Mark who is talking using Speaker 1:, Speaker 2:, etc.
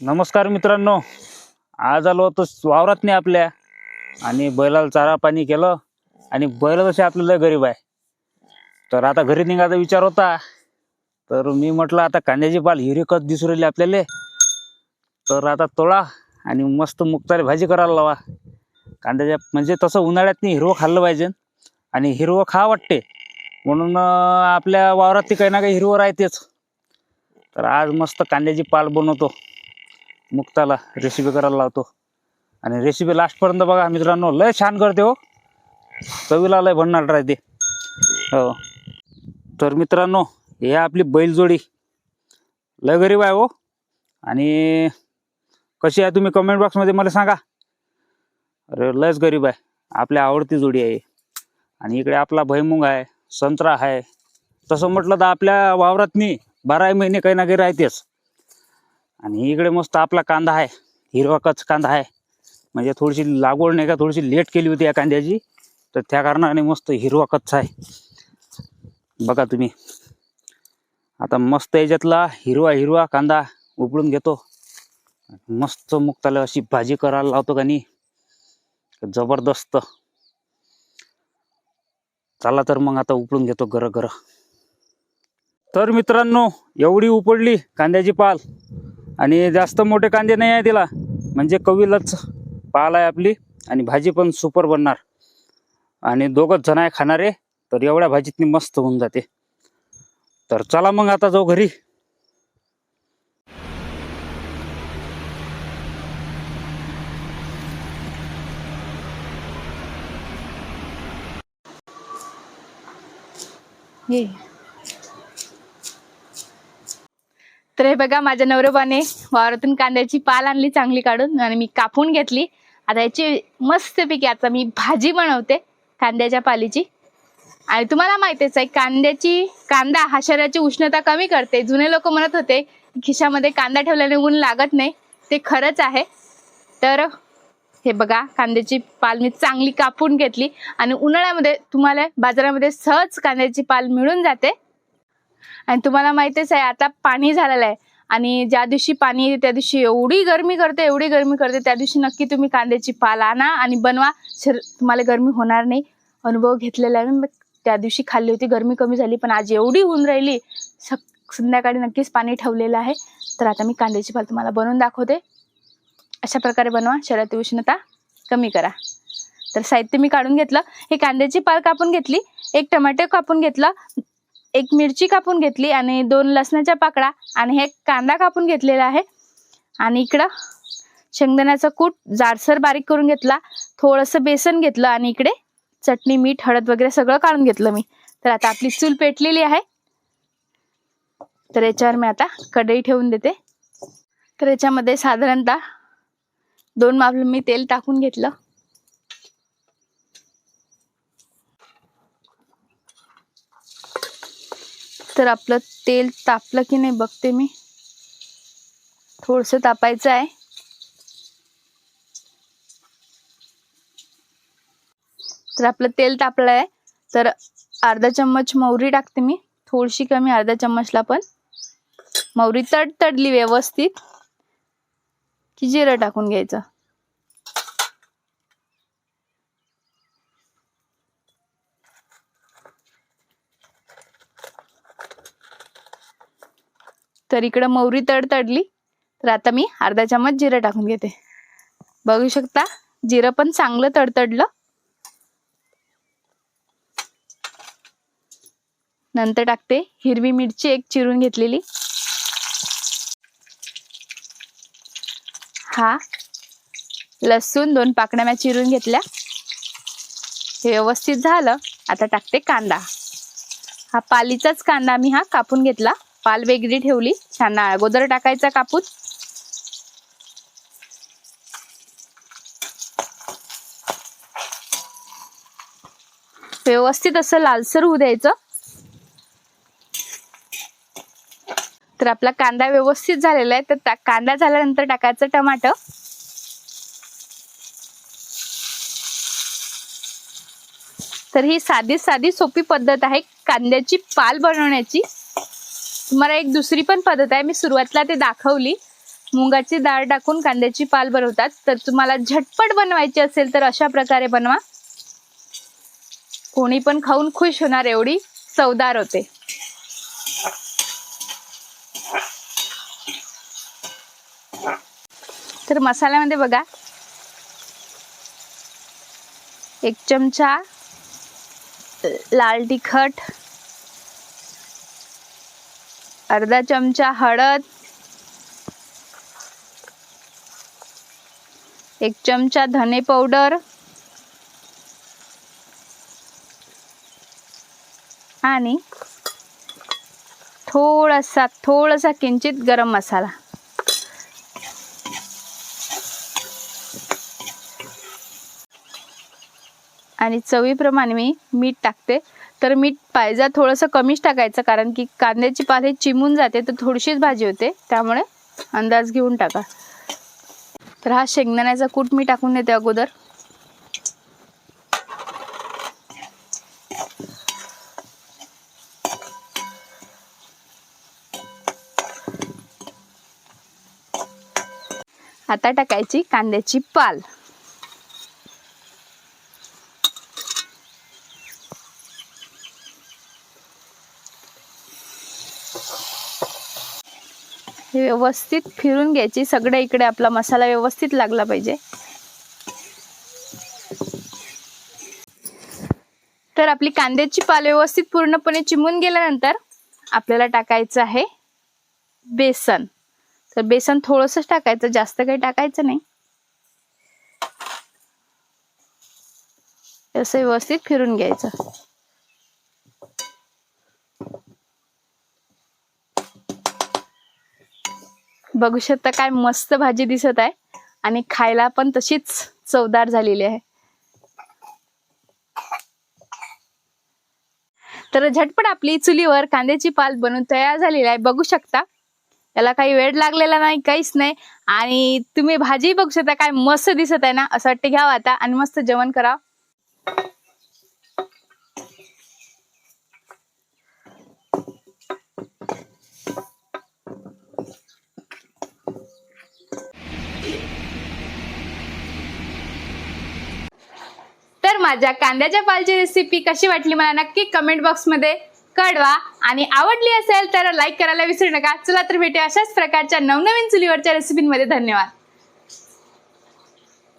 Speaker 1: नमस्कार मित्रांनो. आज आलो होतो वावरात नाही आपल्या. आणि बैलाला चारा पाणी केलं. आणि बैल जसे आपल्याला गरीब आहे. तर आता घरी निघायचा विचार होता. तर मी म्हटलं आता कांद्याची पाल हिरेकत दिसू राहिली आपल्याला. तर आता तोळा आणि मस्त मुक्तारी भाजी करायला लावा. कांद्याच्या म्हणजे तसं उन्हाळ्यात नाही हिरवं खाल्लं पाहिजे. आणि हिरवं खा वाटते. म्हणून आपल्या वावरात काही ना काही हिरवं राहतेच. तर आज मस्त कांद्याची पाल बनवतो. मुक्ताला रेसिपी करायला लावतो. आणि रेसिपी लास्टपर्यंत बघा मित्रांनो लय छान करते हो. चवीला लय भन्नाट राहते. हो. तर मित्रांनो हे आपली बैलजोडी. लय गरीब आहे हो. आणि कशी आहे तुम्ही कमेंट बॉक्समध्ये मला सांगा. अरे लयच गरीब आहे. आपल्या आवडती जोडी आहे. आणि इकडे आपला भैमुंग आहे संत्रा आहे. तसं म्हटलं तर आपल्या वावरातनी बाराही महिने काही ना काही राहतेच. आणि इकडे मस्त आपला कांदा आहे. हिरवा कच कांदा आहे. म्हणजे थोडीशी लागवड नाही का थोडीशी लेट केली होती या कांद्याची. तर त्या कारणाने मस्त हिरवा कच्चा आहे. बघा तुम्ही. आता मस्त याच्यातला हिरवा हिरवा कांदा उपळून घेतो. मस्त मुक्ताला अशी भाजी करायला लावतो का नाही. जबरदस्त. चला तर मग आता उपडून घेतो गरं गरं तर मित्रांनो एवढी उपडली कांद्याची पाल. आणि जास्त मोठे कांदे नाही आहे तिला. म्हणजे कवीलाच पाल आहे आपली आणि भाजी पण सुपर बनणार. आणि दोघंच जण आहे खाणारे तर एवढ्या भाजीतनी मस्त होऊन जाते. तर चला मग आता जाऊ घरी.
Speaker 2: ये. तर हे बघा माझ्या नवरोबाने वावरातून कांद्याची पाल आणली चांगली काढून आणि मी कापून घेतली. आता याची मस्तपैकी आता मी भाजी बनवते कांद्याच्या पालीची. आणि तुम्हाला माहितीच आहे कांद्याची कांदा हा शरीराची उष्णता कमी करते. जुने लोक म्हणत होते खिशामध्ये कांदा ठेवल्याने ऊन लागत नाही. ते खरंच आहे. तर हे बघा कांद्याची पाल मी चांगली कापून घेतली. आणि उन्हाळ्यामध्ये तुम्हाला बाजारामध्ये सहज कांद्याची पाल मिळून जाते. आणि तुम्हाला माहितीच आहे आता पाणी झालेलं आहे. आणि ज्या दिवशी पाणी येते त्या दिवशी एवढी गरमी करते एवढी गरमी करते त्या दिवशी नक्की तुम्ही कांद्याची पाल आणा आणि बनवा. शर तुम्हाला गरमी होणार नाही. अनुभव घेतलेला आहे. मी त्या दिवशी खाल्ली होती गरमी कमी झाली पण आज एवढी होऊन राहिली. सक संध्याकाळी नक्कीच पाणी ठेवलेलं आहे. तर आता मी कांद्याची पाल तुम्हाला बनवून दाखवते. अशा प्रकारे बनवा शरीरातील उष्णता कमी करा. तर साहित्य मी काढून घेतलं. हे कांद्याची पाल कापून घेतली एक टमाटर कापून घेतला एक मिरची कापून घेतली आणि दोन लसणाच्या पाकडा आणि हे कांदा कापून घेतलेला आहे. आणि इकडं शेंगदाण्याचा कूट जाडसर बारीक करून घेतला. थोडंसं बेसन घेतलं आणि इकडे चटणी मीठ हळद वगैरे सगळं काढून घेतलं मी. तर आता आपली चूल पेटलेली आहे. तर याच्यावर मी आता कढई ठेवून देते. तर याच्यामध्ये साधारणतः दोन मापलं मी तेल टाकून घेतलं. तर आपलं तेल तापलं की नाही बघते मी. थोडंसं तापायचं आहे. तर आपलं तेल तापलं आहे. तर अर्धा चम्मच मोहरी टाकते मी. थोडीशी कमी अर्धा चम्मचला पण. मोहरी तडतडली व्यवस्थित. की जिरं टाकून घ्यायचं. तर इकडं मोहरी तडतडली तर आता मी अर्धा चमच जिरं टाकून घेते. बघू शकता जिरं पण चांगलं तडतडलं. नंतर टाकते हिरवी मिरची एक चिरून घेतलेली. हा. लसूण दोन पाकड्या म्या चिरून घेतल्या. हे व्यवस्थित झालं. आता टाकते कांदा. हा पालीचाच कांदा मी हा कापून घेतला. पाल वेगळी ठेवली. छान अगोदर टाकायचा कापूस. व्यवस्थित असं लालसर होऊ द्यायचं. तर आपला कांदा व्यवस्थित झालेला आहे. तर कांदा झाल्यानंतर टाकायचं टमाटर तर ही साधी साधी सोपी पद्धत आहे कांद्याची पाल बनवण्याची. तुम्हाला एक दुसरी पण पद्धत आहे. मी सुरुवातीला ते दाखवली. मुगाची डाळ टाकून कांद्याची पाल बनवतात. तर तुम्हाला झटपट बनवायची असेल तर अशा प्रकारे बनवा. कोणी पण खाऊन खुश होणार एवढी चवदार होते. तर मसाल्यामध्ये बघा. एक चमचा लाल तिखट अर्धा चमचा हळद एक चमचा धने पावडर आणि थोडासा थोडासा किंचित गरम मसाला. आणि चवीप्रमाणे मी मीठ टाकते. तर मीठ पाहिजे थोडंसं कमीच टाकायचं कारण की कांद्याची पाल हे चिमून जाते तर थोडीशीच भाजी होते. त्यामुळे अंदाज घेऊन टाका. तर हा शेंगदाण्याचा कूट मी टाकून देते अगोदर. आता टाकायची कांद्याची पाल. हे व्यवस्थित फिरून घ्यायची. सगळ्या इकडे आपला मसाला व्यवस्थित लागला पाहिजे. तर आपली कांद्याची पाल व्यवस्थित पूर्णपणे चिमून गेल्यानंतर आपल्याला टाकायचं आहे बेसन. तर बेसन थोडंसंच टाकायचं जास्त काही टाकायचं नाही. असं व्यवस्थित फिरून घ्यायचं. बघू शकता काय मस्त भाजी दिसत आहे. आणि खायला पण तशीच चवदार झालेली आहे. तर झटपट आपली चुलीवर कांद्याची पाल बनवून तयार झालेली आहे. बघू शकता. त्याला काही वेळ लागलेला नाही काहीच नाही. आणि तुम्ही भाजी बघू शकता काय मस्त दिसत आहे ना असं वाटतं घ्यावं आता. आणि मस्त जेवण करा. माझ्या कांद्याच्या पालची रेसिपी कशी वाटली मला नक्की कमेंट बॉक्समध्ये कळवा. आणि आवडली असेल तर लाईक करायला विसरू नका. चला तर भेटे अशाच प्रकारच्या नवनवीन चुलीवरच्या रेसिपींमध्ये धन्यवाद.